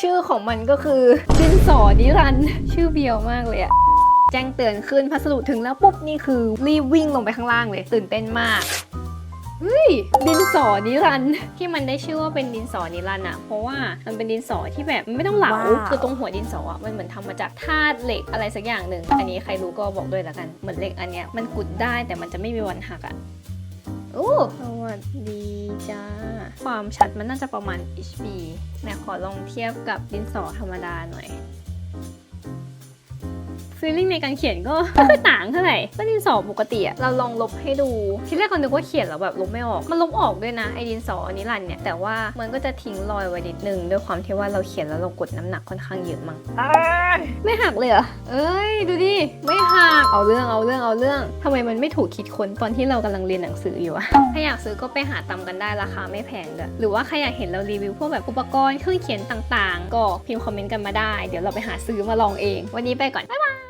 ชื่อของมันก็คือดินสอนิรันดร์ชื่อเบียวมากเลยอะแจ้งเตือนขึ้นพัสดุถึงแล้วปุ๊บนี่คือรีบวิ่งลงไปข้างล่างเลย ตื่นเต้นมากเฮ้ยดินสอนิรันดร์ที่มันได้ชื่อว่าเป็นดินสอนิรันดร์อะเพราะว่ามันเป็นดินสอที่แบบไม่ต้องเหลาว้าว คือตรงหัวดินสออะมันเหมือนทำมาจากธาตุเหล็กอะไรสักอย่างหนึ่งอันนี้ใครรู้ก็บอกด้วยละกันเหมือนเหล็กอันเนี้ยมันกุดได้แต่มันจะไม่มีวันหักอะโอ้สวัส ดีจ้า ความชัดมันน่าจะประมาณ HB นะขอลองเทียบกับดินสอธรรมดาหน่อย ฟีลลิ่งในการเขียนก็ไม่ค่อยต่างเท่าไหร่ก็ดินสอปกติอะเราลองลบให้ดู ทีแรกก็นึกว่าเขียนแล้วแบบลบไม่ออก มันลบออกด้วยนะไอ้ดินสออันนี้รันเนี่ยแต่ว่ามันก็จะทิ้งรอยไว้นิดนึงด้วยความที่ว่าเราเขียนแล้วเรากดน้ำหนักค่อนข้างเยอะมั้งไม่หักเลยเหรอเอ้ยดูดิไม่หักเอาเรื่องเอาเรื่องเอาเรื่องทำไมมันไม่ถูกคิดค้นตอนที่เรากำลังเรียนหนังสืออยู่อะถ้าอยากซื้อก็ไปหาตำกันได้ราคาไม่แพงด้วยหรือว่าใครอยากเห็นเรารีวิวพวกแบบอุปกรณ์เครื่องเขียนต่างๆ ก็พิมพ์คอมเมนต์กันมาได้ เดี๋ยวเราไปหาซื้อมาลองเอง วันนี้ไปก่อน บ๊ายบาย